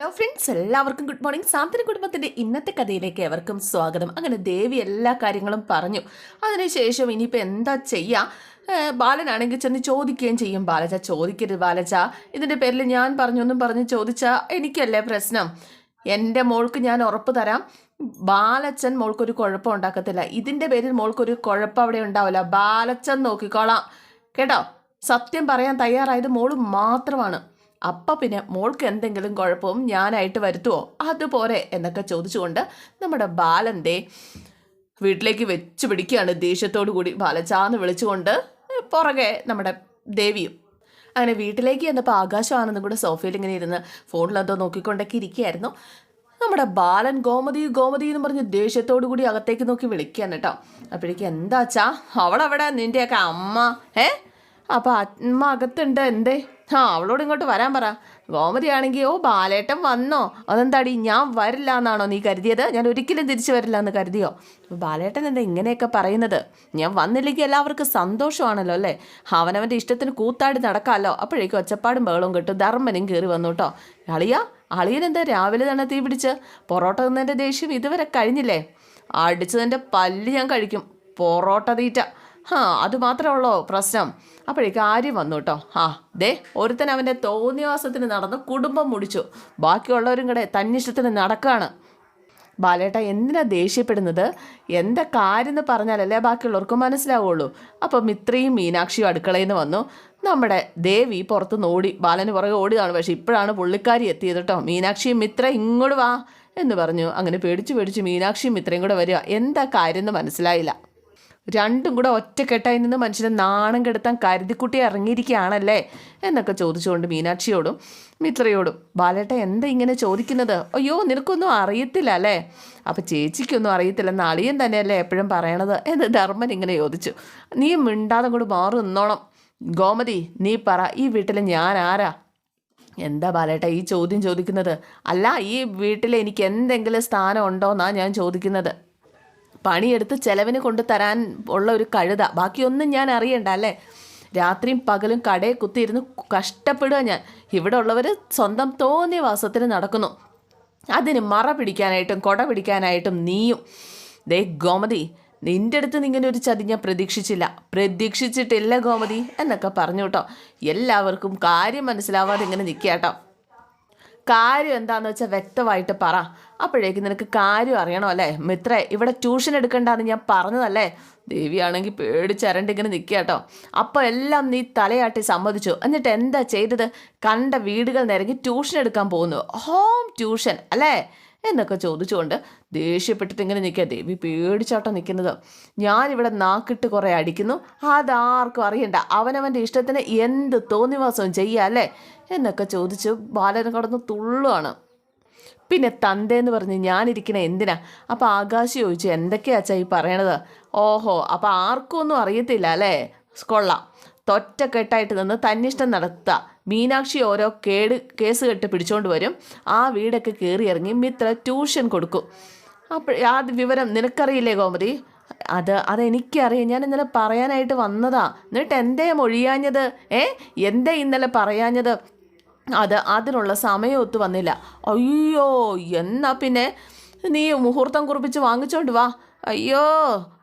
Hello friends എല്ലാവർക്കും good morning സാന്ത്വന കുടുംബത്തിന്റെ ഇന്നത്തെ കഥയിലേക്ക് എവർക്കും സ്വാഗതം. അങ്ങനെ ദേവി എല്ലാ കാര്യങ്ങളും പറഞ്ഞു. അതിനുശേഷം ഇനിയിപ്പോൾ എന്താ ചെയ്യുക ബാലനാണെങ്കിൽ ചെന്ന് ചോദിക്കുകയും ചെയ്യും. ബാലജ ചോദിക്കരുത് ബാലജ. ഇതിന്റെ പേരിൽ ഞാൻ പറഞ്ഞൊന്നും പറഞ്ഞ് ചോദിച്ചാൽ എനിക്കല്ലേ പ്രശ്നം? എന്റെ മോൾക്ക് ഞാൻ ഉറപ്പ് തരാം. ബാലച്ചൻ മോൾക്കൊരു കുഴപ്പം ഉണ്ടാക്കത്തില്ല. ഇതിന്റെ പേരിൽ മോൾക്കൊരു കുഴപ്പം അവിടെ ഉണ്ടാവില്ല. ബാലച്ചൻ നോക്കിക്കോളാം. കേട്ടോ? സത്യം പറയാൻ തയ്യാറായത് മോൾ മാത്രമാണ്. അപ്പ പിന്നെ മോൾക്ക് എന്തെങ്കിലും കുഴപ്പവും ഞാനായിട്ട് വരുത്തുമോ അതുപോലെ എന്നൊക്കെ ചോദിച്ചുകൊണ്ട് നമ്മുടെ ബാലന്റെ വീട്ടിലേക്ക് വെച്ച് പിടിക്കുകയാണ്. ദേഷ്യത്തോടു കൂടി ബാലച്ചാന്ന് വിളിച്ചുകൊണ്ട് പുറകെ നമ്മുടെ ദേവിയും. അങ്ങനെ വീട്ടിലേക്ക് ചെന്നപ്പോൾ ആകാശമാണെന്നും കൂടെ സോഫയിൽ ഇങ്ങനെ ഇരുന്ന് ഫോണിലെന്തോ നോക്കിക്കൊണ്ടൊക്കെ ഇരിക്കുകയായിരുന്നു. നമ്മുടെ ബാലൻ ഗോമതി ഗോമതി എന്ന് പറഞ്ഞ് ദേഷ്യത്തോടു കൂടി അകത്തേക്ക് നോക്കി വിളിക്കുകയാണ് കേട്ടോ. അപ്പോഴേക്ക് എന്താച്ചാ? അവളവിടെ നിന്റെയൊക്കെ അമ്മ? ഏ? അപ്പോൾ അമ്മ അകത്തുണ്ട്. എന്തേ? ആ അവളോട് ഇങ്ങോട്ട് വരാൻ പറ. ഗോമതിയാണെങ്കിൽ ഓ ബാലേട്ടൻ വന്നോ? അതെന്താടി? ഞാൻ വരില്ല എന്നാണോ നീ കരുതിയത്? ഞാൻ ഒരിക്കലും തിരിച്ചു വരില്ല എന്ന് കരുതിയോ? ബാലേട്ടൻ എന്താ ഇങ്ങനെയൊക്കെ പറയുന്നത്? ഞാൻ വന്നില്ലെങ്കിൽ എല്ലാവർക്കും സന്തോഷമാണല്ലോ അല്ലേ? അവനവന്റെ ഇഷ്ടത്തിന് കൂത്താടി നടക്കാമല്ലോ അപ്പോഴേക്കും ഒച്ചപ്പാടും ബഹളവും കിട്ടും ധർമ്മനും കയറി വന്നു കേട്ടോ. അളിയ അളിയനെന്താ രാവിലെ തന്നെ തീ പിടിച്ച്? പൊറോട്ട തിന്നതിന്റെ ദേഷ്യം ഇതുവരെ കഴിഞ്ഞില്ലേ? അടിച്ചതിന്റെ പല്ല് ഞാൻ കഴിക്കും. പൊറോട്ട തീറ്റ. ഹാ അത് മാത്രമേ ഉള്ളോ പ്രശ്നം. അപ്പോഴേക്ക് ആര്യം വന്നു കേട്ടോ. ആ ദേ ഒരുത്തൻ അവന്റെ തോന്നിവാസത്തിന് നടന്ന് കുടുംബം മുടിച്ചു. ബാക്കിയുള്ളവരും കൂടെ തന്നിഷ്ടത്തിന് നടക്കുകയാണ് ബാലേട്ട എന്തിനാ ദേഷ്യപ്പെടുന്നത്? എന്താ കാര്യം എന്ന് പറഞ്ഞാലല്ലേ ബാക്കിയുള്ളവർക്ക് മനസ്സിലാവുള്ളൂ. അപ്പോൾ മിത്രയും മീനാക്ഷിയും അടുക്കളയിൽ നിന്ന് വന്നു. നമ്മുടെ ദേവി പുറത്ത് ഓടി ബാലന് പുറകെ ഓടിയതാണ്. പക്ഷേ ഇപ്പോഴാണ് പുള്ളിക്കാരി എത്തിയത് കേട്ടോ. മീനാക്ഷിയും മിത്ര ഇങ്ങോട്ട് വാ എന്ന് പറഞ്ഞു. അങ്ങനെ പേടിച്ച് പേടിച്ച് മീനാക്ഷിയും മിത്രയും കൂടെ വരിക. എന്താ കാര്യം എന്ന് മനസ്സിലായില്ല. രണ്ടും കൂടെ ഒറ്റക്കെട്ടായി നിന്ന് മനുഷ്യനെ നാണം കെടുത്താൻ കരുതിക്കുട്ടി ഇറങ്ങിയിരിക്കുകയാണല്ലേ എന്നൊക്കെ ചോദിച്ചുകൊണ്ട് മീനാക്ഷിയോടും മിത്രയോടും ബാലേട്ട എന്താ ഇങ്ങനെ ചോദിക്കുന്നത്? അയ്യോ നിനക്കൊന്നും അറിയത്തില്ല അല്ലേ? അപ്പം ചേച്ചിക്കൊന്നും അറിയത്തില്ലെന്ന് അളിയൻ തന്നെയല്ലേ എപ്പോഴും പറയണത്? എന്ന് ധർമ്മൻ ഇങ്ങനെ ചോദിച്ചു. നീ മിണ്ടാതെ കൂടെ മാറി നിന്നോണം. ഗോമതി നീ പറ ഈ വീട്ടിൽ ഞാൻ ആരാ? എന്താ ബാലേട്ട ഈ ചോദ്യം ചോദിക്കുന്നത്? അല്ല ഈ വീട്ടിൽ എനിക്ക് എന്തെങ്കിലും സ്ഥാനം ഉണ്ടോയെന്നാണ് ഞാൻ ചോദിക്കുന്നത്. പണിയെടുത്ത് ചെലവിന് കൊണ്ട് തരാൻ ഉള്ള ഒരു കഴുത. ബാക്കിയൊന്നും ഞാൻ അറിയണ്ട അല്ലേ? രാത്രിയും പകലും കടയെ കുത്തിയിരുന്ന് കഷ്ടപ്പെടുക ഞാൻ. ഇവിടെ ഉള്ളവർ സ്വന്തം തോന്നിയ വാസത്തിന് നടക്കുന്നു. അതിന് മറ പിടിക്കാനായിട്ടും കൊട പിടിക്കാനായിട്ടും നീയും. ദേ ഗോമതി നിന്റെ അടുത്ത് ഇങ്ങനെ ഒരു ചതി ഞാൻ പ്രതീക്ഷിച്ചില്ല. പ്രതീക്ഷിച്ചിട്ടില്ല ഗോമതി എന്നൊക്കെ പറഞ്ഞു കേട്ടോ. എല്ലാവർക്കും കാര്യം മനസ്സിലാവാതെ ഇങ്ങനെ നിൽക്കുക കേട്ടോ. കാര്യം എന്താണെന്ന് വെച്ചാൽ വ്യക്തമായിട്ട് പറ. അപ്പോഴേക്കും നിനക്ക് കാര്യം അറിയണോ അല്ലേ? മിത്രേ ഇവിടെ ട്യൂഷൻ എടുക്കണ്ടെന്ന് ഞാൻ പറഞ്ഞതല്ലേ? ദേവിയാണെങ്കിൽ പേടിച്ചരണ്ട് ഇങ്ങനെ നിൽക്കുക കേട്ടോ അപ്പോൾ എല്ലാം നീ തലയാട്ടി സമ്മതിച്ചു. എന്നിട്ട് എന്താ ചെയ്തത്? കണ്ട വീടുകൾ നിരങ്ങി ട്യൂഷൻ എടുക്കാൻ പോകുന്നു. ഹോം ട്യൂഷൻ അല്ലേ? എന്നൊക്കെ ചോദിച്ചുകൊണ്ട് ദേഷ്യപ്പെട്ടിട്ട് ഇങ്ങനെ നിൽക്കുക. ദേവി പേടിച്ചാട്ടോ നിൽക്കുന്നത്. ഞാനിവിടെ നാക്കിട്ട് കുറേ അടിക്കുന്നു. അതാർക്കും അറിയണ്ട. അവനവന്റെ ഇഷ്ടത്തിന് എന്ത് തോന്നിവാസവും ചെയ്യുക അല്ലേ? എന്നൊക്കെ ചോദിച്ച് ബാലൻ കടന്ന് തുള്ളുവാണ്. പിന്നെ തന്തേന്ന് പറഞ്ഞ് ഞാനിരിക്കണ എന്തിനാ? അപ്പോൾ ആകാശ് ചോദിച്ചു എന്തൊക്കെയാച്ചാ ഈ പറയണത്? ഓഹോ അപ്പോൾ ആർക്കും ഒന്നും അറിയത്തില്ല അല്ലേ? കൊള്ളാം. തൊറ്റക്കെട്ടായിട്ട് നിന്ന് തന്നിഷ്ടം നടത്തുക. മീനാക്ഷി ഓരോ കേട് കേസ് കെട്ട് പിടിച്ചോണ്ട് വരും. ആ വീടൊക്കെ കയറി ഇറങ്ങി മിത്ര ട്യൂഷൻ കൊടുക്കും. അപ്പോൾ ആ വിവരം നിനക്കറിയില്ലേ ഗോമതി? അത് അതെനിക്കറിയാം. ഞാൻ ഇന്നലെ പറയാനായിട്ട് വന്നതാ. എന്നിട്ട് എന്തേ മൊഴിയാഞ്ഞത് ഏ? എന്തേ ഇന്നലെ പറയാഞ്ഞത്. അത് അതിനുള്ള സമയം ഒത്തു വന്നില്ല. അയ്യോ എന്നാ പിന്നെ? നീ മുഹൂർത്തം കുറിപ്പിച്ച് വാങ്ങിച്ചോണ്ട് വാ. അയ്യോ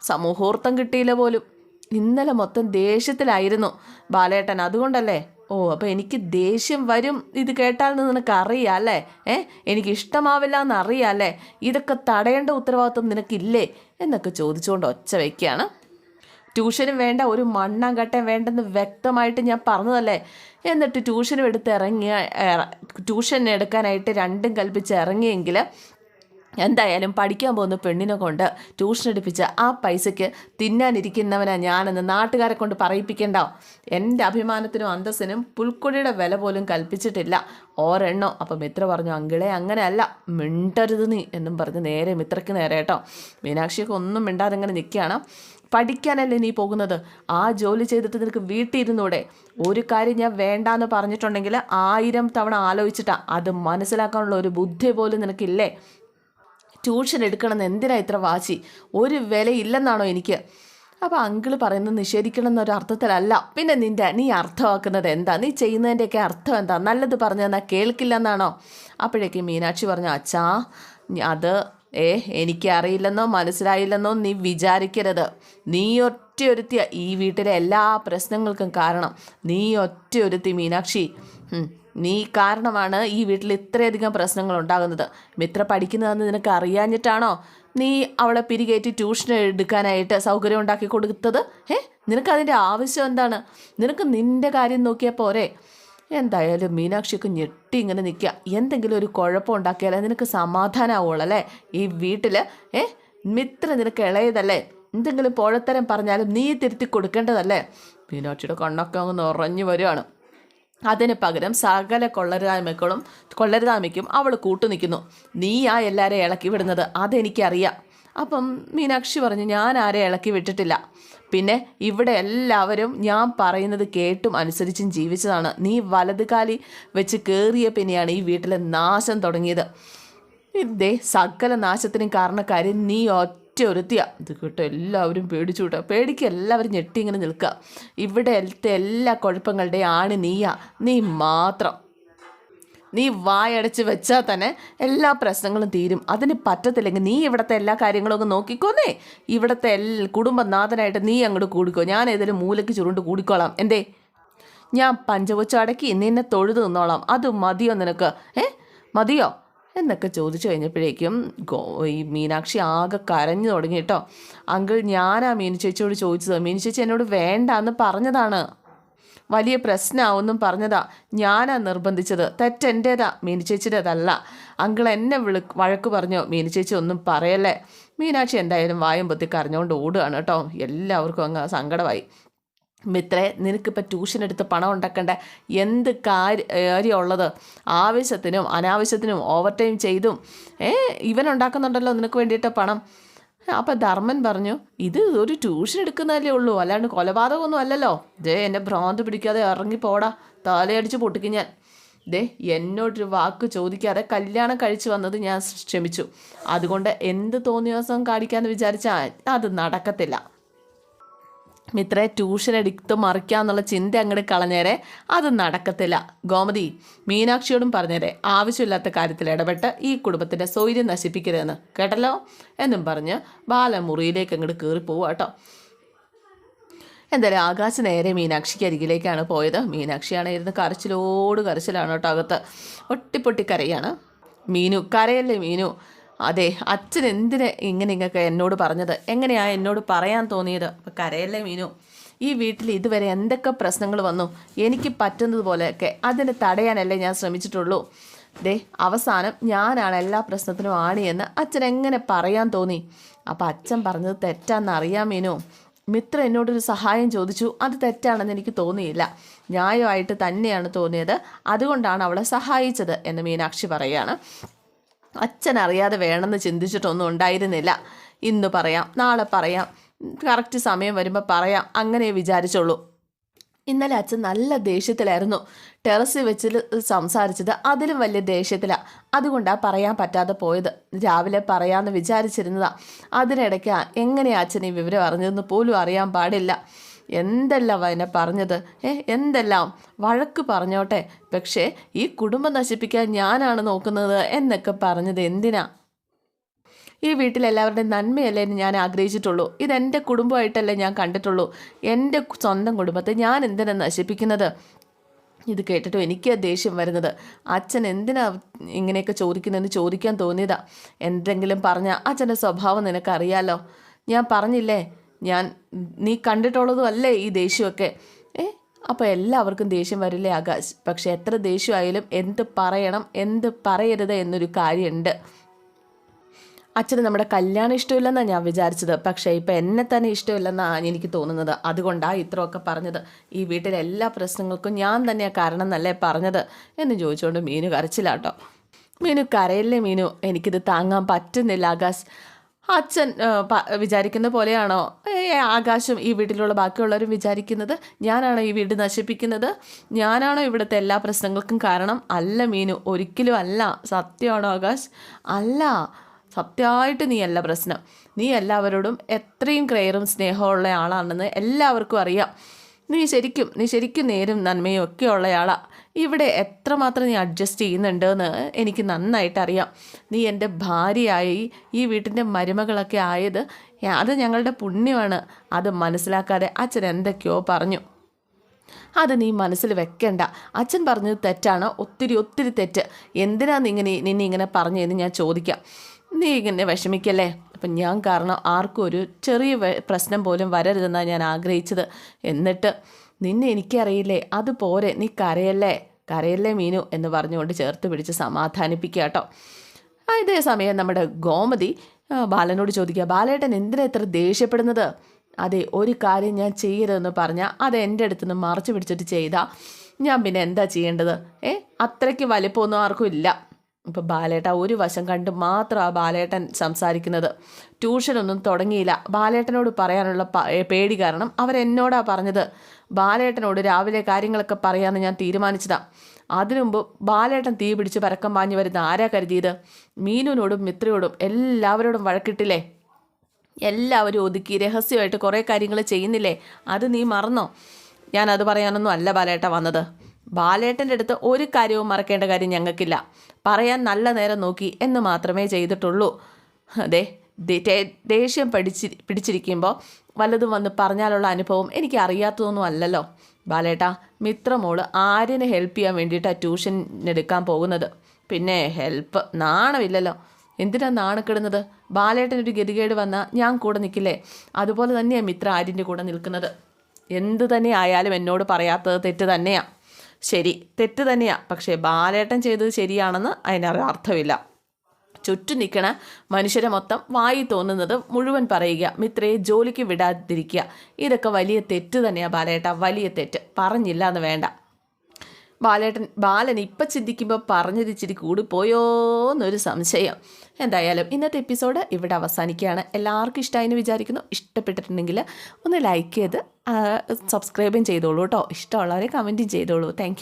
സമുഹൂർത്തം മുഹൂർത്തം കിട്ടിയില്ല പോലും. ഇന്നലെ മൊത്തം ദേഷ്യത്തിലായിരുന്നു ബാലേട്ടൻ. അതുകൊണ്ടല്ലേ? ഓ അപ്പോൾ എനിക്ക് ദേഷ്യം വരും ഇത് കേട്ടാൽ നിനക്ക് അറിയാം അല്ലേ? ഏ എനിക്ക് ഇഷ്ടമാവില്ല എന്ന് അല്ലേ? ഇതൊക്കെ തടയേണ്ട ഉത്തരവാദിത്വം നിനക്കില്ലേ? എന്നൊക്കെ ചോദിച്ചുകൊണ്ട് ഒച്ച വയ്ക്കുകയാണ് ട്യൂഷനും വേണ്ട ഒരു മണ്ണാങ്കട്ടയും വേണ്ടെന്ന് വ്യക്തമായിട്ട് ഞാൻ പറഞ്ഞതല്ലേ? എന്നിട്ട് ട്യൂഷനും എടുത്ത് ഇറങ്ങിയ ട്യൂഷൻ എടുക്കാനായിട്ട് രണ്ടും കൽപ്പിച്ച് ഇറങ്ങിയെങ്കിൽ എന്തായാലും പഠിക്കാൻ പോകുന്ന പെണ്ണിനെ കൊണ്ട് ട്യൂഷൻ എടുപ്പിച്ച ആ പൈസയ്ക്ക് തിന്നാനിരിക്കുന്നവനാ ഞാനെന്ന് നാട്ടുകാരെ കൊണ്ട് പറയിപ്പിക്കണ്ട. എന്റെ അഭിമാനത്തിനും അന്തസ്സിനും പുൽക്കൊടിയുടെ വില പോലും കൽപ്പിച്ചിട്ടില്ല. ഓരെണ്ണോ അപ്പം മിത്ര പറഞ്ഞു അങ്കിളെ അങ്ങനെയല്ല. മിണ്ടരുത് നീ എന്നും പറഞ്ഞ് നേരെ മിത്രയ്ക്ക് നേരെ കേട്ടോ. മീനാക്ഷിയൊക്കെ ഒന്നും മിണ്ടാതെ ഇങ്ങനെ നിൽക്കുകയാണ്. പഠിക്കാനല്ലേ നീ പോകുന്നത്? ആ ജോലി ചെയ്തിട്ട് നിനക്ക് വീട്ടിൽ ഇരുന്നൂടെ ഒരു കാര്യം ഞാൻ വേണ്ടാന്ന് പറഞ്ഞിട്ടുണ്ടെങ്കിൽ ആയിരം തവണ ആലോചിച്ചിട്ടാ. അത് മനസ്സിലാക്കാനുള്ള ഒരു ബുദ്ധി പോലും നിനക്കില്ലേ? ട്യൂഷൻ എടുക്കണമെന്ന് എന്തിനാ ഇത്ര വാശി? ഒരു വിലയില്ലെന്നാണോ എനിക്ക്? അപ്പോൾ അങ്കിൾ പറയുന്നത് നിഷേധിക്കണം എന്നൊരു അർത്ഥത്തിലല്ല. പിന്നെ നിന്റെ നീ അർത്ഥമാക്കുന്നത് എന്താ? നീ ചെയ്യുന്നതിന്റെയൊക്കെ അർത്ഥം എന്താ? നല്ലത് പറഞ്ഞു തന്നാൽ കേൾക്കില്ല എന്നാണോ അപ്പോഴേക്കും മീനാക്ഷി പറഞ്ഞു അച്ഛാ അത് ഏ എനിക്കറിയില്ലെന്നോ മനസ്സിലായില്ലെന്നോ നീ വിചാരിക്കരുത്. നീ ഒറ്റ ഒരുത്തിയ ഈ വീട്ടിലെ എല്ലാ പ്രശ്നങ്ങൾക്കും കാരണം. നീ ഒറ്റ ഒരുത്തി മീനാക്ഷി. നീ കാരണമാണ് ഈ വീട്ടിൽ ഇത്രയധികം പ്രശ്നങ്ങൾ ഉണ്ടാകുന്നത്. മിത്ര പഠിക്കുന്നതെന്ന് നിനക്ക് അറിയാഞ്ഞിട്ടാണോ നീ അവളെ പിരികേറ്റി ട്യൂഷൻ എടുക്കാനായിട്ട് സൗകര്യം ഉണ്ടാക്കി കൊടുത്തത്? ഏ നിനക്കതിന്റെ ആവശ്യം എന്താണ്? നിനക്ക് നിന്റെ കാര്യം നോക്കിയാൽ പോരെ. എന്തായാലും മീനാക്ഷിക്ക് ഞെട്ടി ഇങ്ങനെ നിൽക്കുക. എന്തെങ്കിലും ഒരു കുഴപ്പം ഉണ്ടാക്കിയാലേ നിനക്ക് സമാധാനമാവുള്ളൂ അല്ലേ? ഈ വീട്ടിൽ ഏ മിത്ര നിനക്ക് ഇളയതല്ലേ? എന്തെങ്കിലും പോഴത്തരം പറഞ്ഞാലും നീ തിരുത്തി കൊടുക്കേണ്ടതല്ലേ? മീനാക്ഷിയുടെ കണ്ണൊക്കെ അങ്ങ് നിറഞ്ഞു വരികയാണ്. അതിന് പകരം സകല കൊള്ളരുതായ്മകളും കൊള്ളരുതായ്മയ്ക്കും അവൾ കൂട്ടു നിൽക്കുന്നു. നീയാ എല്ലാവരെയും ഇളക്കി വിടുന്നത്. അതെനിക്കറിയാം. അപ്പം മീനാക്ഷി പറഞ്ഞു ഞാൻ ആരെ ഇളക്കി വിട്ടിട്ടില്ല. പിന്നെ ഇവിടെ എല്ലാവരും ഞാൻ പറയുന്നത് കേട്ടും അനുസരിച്ചും ജീവിച്ചതാണ്. നീ വലതുകാലി വെച്ച് കയറിയ പിന്നെയാണ് ഈ വീട്ടിലെ നാശം തുടങ്ങിയത്. ഇതേ സകല നാശത്തിനും കാരണക്കാരി നീ ഒറ്റ ഒരുത്തിയ ഇത് കേട്ടോ എല്ലാവരും പേടിച്ചു കേട്ടോ. പേടിക്ക് എല്ലാവരും ഞെട്ടി ഇങ്ങനെ നിൽക്കുക ഇവിടെത്തെ എല്ലാ കുഴപ്പങ്ങളുടെയും ആണ് നീയാ. നീ മാത്രം. നീ വായടച്ച് വെച്ചാൽ തന്നെ എല്ലാ പ്രശ്നങ്ങളും തീരും. അതിന് പറ്റത്തില്ലെങ്കിൽ നീ ഇവിടുത്തെ എല്ലാ കാര്യങ്ങളും ഒക്കെ നോക്കിക്കോന്നേ. ഇവിടുത്തെ എല്ലാ കുടുംബനാഥനായിട്ട് നീ അങ്ങോട്ട് കൂടിക്കോ. ഞാൻ ഏതെങ്കിലും മൂലയ്ക്ക് ചുരുണ്ട് കൂടിക്കോളാം. എന്തേ? ഞാൻ പഞ്ചവച്ചടക്കി നിന്നെ തൊഴുതു നിന്നോളാം. അത് മതിയോ നിനക്ക്? ഏ? മതിയോ? എന്നൊക്കെ ചോദിച്ചു കഴിഞ്ഞപ്പോഴേക്കും ഈ മീനാക്ഷി ആകെ കരഞ്ഞു തുടങ്ങി കേട്ടോ. അങ്കിൾ ഞാനാ മീനു ചേച്ചിയോട് ചോദിച്ചത്. മീനു ചേച്ചി എന്നോട് വേണ്ട എന്ന് പറഞ്ഞതാണ്. വലിയ പ്രശ്നമാവെന്നും പറഞ്ഞതാ. ഞാനാ നിർബന്ധിച്ചത്. തെറ്റെന്റേതാ മീനു ചേച്ചിയുടേതല്ല. അങ്കിൾ എന്നെ വിളി വഴക്ക് പറഞ്ഞോ. മീനു ചേച്ചി ഒന്നും പറയല്ലേ? മീനാക്ഷി എന്തായാലും വായും പൊത്തി കരഞ്ഞുകൊണ്ട് ഓടുകയാണ് കേട്ടോ. എല്ലാവർക്കും അങ്ങ് സങ്കടമായി. മിത്രേ നിനക്കിപ്പോൾ ട്യൂഷൻ എടുത്ത് പണം ഉണ്ടാക്കേണ്ട? എന്ത് കാര്യ കാര്യമുള്ളത്? ആവശ്യത്തിനും അനാവശ്യത്തിനും ഓവർ ടൈം ചെയ്തും ഏ ഇവൻ ഉണ്ടാക്കുന്നുണ്ടല്ലോ നിനക്ക് വേണ്ടിയിട്ട് പണം. അപ്പോൾ ധർമ്മൻ പറഞ്ഞു ഇത് ഒരു ട്യൂഷൻ എടുക്കുന്നതല്ലേ ഉള്ളൂ അല്ലാണ്ട് കൊലപാതകമൊന്നും അല്ലല്ലോ. ദേ എന്നെ ഭ്രാന്ത് പിടിക്കാതെ ഇറങ്ങി പോടാ താലയടിച്ച് പൊട്ടിക്കും ഞാൻ. ദേ എന്നോടൊരു വാക്ക് ചോദിക്കാതെ കല്യാണം കഴിച്ചു വന്നത് ഞാൻ ക്ഷമിച്ചു. അതുകൊണ്ട് എന്ത് തോന്നിയ ദിവസം കാണിക്കാമെന്ന് വിചാരിച്ചാൽ അത് നടക്കത്തില്ല. മിത്രേ ട്യൂഷൻ എടുത്ത് മറിക്കാന്നുള്ള ചിന്ത അങ്ങോട്ട് കളഞ്ഞേരെ അത് നടക്കത്തില്ല. ഗോമതി മീനാക്ഷിയോടും പറഞ്ഞേരെ ആവശ്യമില്ലാത്ത കാര്യത്തിൽ ഇടപെട്ട് ഈ കുടുംബത്തിന്റെ സൗര്യം നശിപ്പിക്കരുതെന്ന് കേട്ടല്ലോ? എന്നും പറഞ്ഞ് ബാലമുറിയിലേക്ക് അങ്ങോട്ട് കയറി പോവുക കേട്ടോ എന്തായാലും ആകാശ് നേരെ മീനാക്ഷിക്ക് അരികിലേക്കാണ് പോയത്. മീനാക്ഷിയാണ് ഇരുന്ന് കരച്ചിലോട് കരച്ചിലാണ് കേട്ടോ അകത്ത്. ഒട്ടിപ്പൊട്ടി കരയാണ്. മീനു കരയല്ലേ മീനു? അതെ അച്ഛൻ എന്തിന് ഇങ്ങനെ ഇങ്ങൊക്കെ എന്നോട് പറഞ്ഞത്? എങ്ങനെയാ എന്നോട് പറയാൻ തോന്നിയത്? അപ്പം കരയല്ലേ മീനു? ഈ വീട്ടിൽ ഇതുവരെ എന്തൊക്കെ പ്രശ്നങ്ങൾ വന്നു? എനിക്ക് പറ്റുന്നതുപോലെയൊക്കെ അതിന് തടയാനല്ലേ ഞാൻ ശ്രമിച്ചിട്ടുള്ളൂ. ദേ അവസാനം ഞാനാണ് എല്ലാ പ്രശ്നത്തിനും ആണിയെന്ന് അച്ഛൻ എങ്ങനെ പറയാൻ തോന്നി? അപ്പം അച്ഛൻ പറഞ്ഞത് തെറ്റാന്ന് അറിയാം മീനു. മിത്ര എന്നോടൊരു സഹായം ചോദിച്ചു. അത് തെറ്റാണെന്ന് എനിക്ക് തോന്നിയില്ല. ന്യായമായിട്ട് തന്നെയാണ് തോന്നിയത്. അതുകൊണ്ടാണ് അവളെ സഹായിച്ചത് എന്ന് മീനാക്ഷി പറയുകയാണ് അച്ഛൻ അറിയാതെ വേണമെന്ന് ചിന്തിച്ചിട്ടൊന്നും ഉണ്ടായിരുന്നില്ല. ഇന്ന് പറയാം നാളെ പറയാം കറക്റ്റ് സമയം വരുമ്പോൾ പറയാം അങ്ങനെ വിചാരിച്ചുള്ളൂ ഇന്നലെ അച്ഛൻ നല്ല ദേഷ്യത്തിലായിരുന്നു. ടെറസിൽ വെച്ച് സംസാരിച്ചത് അതിലും വലിയ ദേഷ്യത്തിലാണ് അതുകൊണ്ടാണ് പറയാൻ പറ്റാതെ പോയത്. രാവിലെ പറയാമെന്ന് വിചാരിച്ചിരുന്നതാണ് അതിനിടയ്ക്ക് എങ്ങനെയാണ് അച്ഛൻ ഈ വിവരം അറിഞ്ഞതെന്ന് പോലും അറിയാൻ പാടില്ല. എന്തെല്ലാം അതിനെ പറഞ്ഞത്? ഏ എന്തെല്ലാം? വഴക്ക് പറഞ്ഞോട്ടെ. പക്ഷേ ഈ കുടുംബം നശിപ്പിക്കാൻ ഞാനാണ് നോക്കുന്നത് എന്നൊക്കെ പറഞ്ഞത് എന്തിനാ? ഈ വീട്ടിലെല്ലാവരുടെയും നന്മയല്ലേ ഞാൻ ആഗ്രഹിച്ചിട്ടുള്ളൂ. ഇതെന്റെ കുടുംബമായിട്ടല്ലേ ഞാൻ കണ്ടിട്ടുള്ളൂ. എന്റെ സ്വന്തം കുടുംബത്തെ ഞാൻ എന്തിനാണ് നശിപ്പിക്കുന്നത്? ഇത് കേട്ടിട്ടും എനിക്ക് ദേഷ്യം വരുന്നത്. അച്ഛൻ എന്തിനാ ഇങ്ങനെയൊക്കെ ചോദിക്കുന്നതെന്ന് ചോദിക്കാൻ തോന്നിയതാ? എന്തെങ്കിലും പറഞ്ഞാൽ അച്ഛന്റെ സ്വഭാവം നിനക്കറിയാലോ? ഞാൻ പറഞ്ഞില്ലേ? ഞാൻ നീ കണ്ടിട്ടുള്ളതും അല്ലേ ഈ ദേഷ്യമൊക്കെ? ഏ അപ്പോൾ എല്ലാവർക്കും ദേഷ്യം വരില്ലേ ആകാശ്? പക്ഷെ എത്ര ദേഷ്യമായാലും എന്ത് പറയണം എന്ത് പറയരുത് എന്നൊരു കാര്യമുണ്ട്. അച്ഛന് നമ്മുടെ കല്യാണം ഇഷ്ടമില്ലെന്നാണ് ഞാൻ വിചാരിച്ചത്. പക്ഷേ ഇപ്പം എന്നെ തന്നെ ഇഷ്ടമില്ലെന്നാണ് എനിക്ക് തോന്നുന്നത്. അതുകൊണ്ടാണ് ഇത്രയൊക്കെ പറഞ്ഞത്. ഈ വീട്ടിലെ എല്ലാ പ്രശ്നങ്ങൾക്കും ഞാൻ തന്നെയാണ് കാരണം എന്നല്ലേ പറഞ്ഞത് എന്ന് ചോദിച്ചുകൊണ്ട് മീനു കരച്ചിലാട്ടോ. മീനു കരയല്ലേ മീനു? എനിക്കിത് താങ്ങാൻ പറ്റുന്നില്ല ആകാശ്. അച്ഛൻ വിചാരിക്കുന്ന പോലെയാണോ? ആകാശം ഈ വീട്ടിലുള്ള ബാക്കിയുള്ളവരും വിചാരിക്കുന്നത് ഞാനാണോ ഈ വീട് നശിപ്പിക്കുന്നത്? ഞാനാണോ ഇവിടുത്തെ എല്ലാ പ്രശ്നങ്ങൾക്കും കാരണം? അല്ല മീനു ഒരിക്കലും അല്ല. സത്യമാണോ ആകാശ്? അല്ല. സത്യമായിട്ട് നീ അല്ല പ്രശ്നം. നീ എല്ലാവരോടും എത്രയും ക്രെയറും സ്നേഹമുള്ള ആളാണെന്ന് എല്ലാവർക്കും അറിയാം. നീ ശരിക്കും നീ ശരിക്കും നേരും നന്മയും ഒക്കെ ഉള്ളയാളാ ഇവിടെ എത്രമാത്രം നീ അഡ്ജസ്റ്റ് ചെയ്യുന്നുണ്ടെന്ന് എനിക്ക് നന്നായിട്ട് അറിയാം നീ എന്റെ ഭാര്യയായി ഈ വീട്ടിന്റെ മരുമകളൊക്കെ ആയത് അത് ഞങ്ങളുടെ പുണ്യമാണ്. അത് മനസ്സിലാക്കാതെ അച്ഛൻ എന്തൊക്കെയോ പറഞ്ഞു. അത് നീ മനസ്സിൽ വെക്കണ്ട. അച്ഛൻ പറഞ്ഞത് തെറ്റാണ്. ഒത്തിരി ഒത്തിരി തെറ്റ്. എന്തിനാ നീ ഇങ്ങനെ നിന്നെ ഇങ്ങനെ പറഞ്ഞതെന്ന് ഞാൻ ചോദിക്കാം. നീ ഇങ്ങനെ വിഷമിക്കല്ലേ? അപ്പം ഞാൻ കാരണം ആർക്കും ഒരു ചെറിയ പ്രശ്നം പോലും വരരുതെന്നാണ് ഞാൻ ആഗ്രഹിച്ചത്. എന്നിട്ട് നിന്നെ എനിക്കറിയില്ലേ അത് പോരെ നീ കരയല്ലേ കരയല്ലേ മീനു? എന്ന് പറഞ്ഞുകൊണ്ട് ചേർത്ത് പിടിച്ച് സമാധാനിപ്പിക്കുക കേട്ടോ. അതേ സമയം നമ്മുടെ ഗോമതി ബാലനോട് ചോദിക്കുക ബാലേട്ടൻ എന്തിനാ ഇത്ര ദേഷ്യപ്പെടുന്നത്? അതെ ഒരു കാര്യം ഞാൻ ചെയ്യരുതെന്ന് പറഞ്ഞാൽ അത് എന്റെ അടുത്ത് നിന്ന് മറച്ചു പിടിച്ചിട്ട് ചെയ്താൽ ഞാൻ പിന്നെ എന്താ ചെയ്യേണ്ടത്? ഏ അത്രയ്ക്ക് വലിപ്പമൊന്നും ആർക്കും ഇല്ല. ഇപ്പം ബാലേട്ട ഒരു വശം കണ്ട് ആ ബാലേട്ടൻ സംസാരിക്കുന്നത്. ട്യൂഷനൊന്നും തുടങ്ങിയില്ല. ബാലേട്ടനോട് പറയാനുള്ള പേടി കാരണം അവരെന്നോടാ പറഞ്ഞത്. ബാലേട്ടനോട് രാവിലെ കാര്യങ്ങളൊക്കെ പറയാമെന്ന് ഞാൻ തീരുമാനിച്ചതാ. അതിനുമുമ്പ് ബാലേട്ടൻ തീ പിടിച്ച് പരക്കം പാഞ്ഞു വരുന്ന ആരാ കരുതിയത്? മീനുവിനോടും മിത്രയോടും എല്ലാവരോടും വഴക്കിട്ടില്ലേ? എല്ലാവരും ഒതുക്കി രഹസ്യമായിട്ട് കുറേ കാര്യങ്ങൾ ചെയ്യുന്നില്ലേ? അത് നീ മറന്നോ? ഞാനത് പറയാനൊന്നും അല്ല ബാലേട്ട വന്നത്. ബാലേട്ടന്റെ അടുത്ത് ഒരു കാര്യവും മറക്കേണ്ട കാര്യം ഞങ്ങൾക്കില്ല. പറയാൻ നല്ല നേരം നോക്കി എന്ന് മാത്രമേ ചെയ്തിട്ടുള്ളൂ. അതെ ദേഷ്യം പിടിച്ചി പിടിച്ചിരിക്കുമ്പോൾ വല്ലതും വന്ന് പറഞ്ഞാലുള്ള അനുഭവം എനിക്ക് അറിയാത്തതൊന്നും അല്ലല്ലോ. ബാലേട്ട മിത്രമോൾ ആര്യനെ ഹെൽപ്പ് ചെയ്യാൻ വേണ്ടിയിട്ടാണ് ട്യൂഷൻ എടുക്കാൻ പോകുന്നത്. പിന്നെ ഹെൽപ്പ് നാണമില്ലല്ലോ. എന്തിനാ നാണക്കിടുന്നത് ബാലേട്ടനൊരു ഗതികേട് വന്നാൽ ഞാൻ കൂടെ നിൽക്കില്ലേ അതുപോലെ തന്നെയാണ് മിത്ര ആര്യന്റെ കൂടെ നിൽക്കുന്നത്. എന്ത് തന്നെ ആയാലും എന്നോട് പറയാത്തത് തെറ്റ് തന്നെയാണ് ശരി. തെറ്റ് തന്നെയാണ് പക്ഷേ ബാലേട്ടൻ ചെയ്തത് ശരിയാണെന്ന് അതിനൊരു അർത്ഥമില്ല. ചുറ്റും നിൽക്കണ മനുഷ്യരെ മൊത്തം വായി തോന്നുന്നത് മുഴുവൻ പറയുക മിത്രയെ ജോലിക്ക് വിടാതിരിക്കുക. ഇതൊക്കെ വലിയ തെറ്റ് തന്നെയാണ് ബാലേട്ട. വലിയ തെറ്റ്. പറഞ്ഞില്ല എന്ന് വേണ്ട. ബാലേട്ടൻ ബാലൻ ഇപ്പം ചിന്തിക്കുമ്പോൾ പറഞ്ഞത് ഇച്ചിരി കൂടിപ്പോയോ എന്നൊരു സംശയം. എന്തായാലും ഇന്നത്തെ എപ്പിസോഡ് ഇവിടെ അവസാനിക്കുകയാണ്. എല്ലാവർക്കും ഇഷ്ടമായി എന്ന് വിചാരിക്കുന്നു. ഇഷ്ടപ്പെട്ടിട്ടുണ്ടെങ്കിൽ ഒന്ന് ലൈക്ക് ചെയ്ത് സബ്സ്ക്രൈബും ചെയ്തോളൂ കേട്ടോ ഇഷ്ടമുള്ളവരെ കമന്റും ചെയ്തോളൂ. താങ്ക്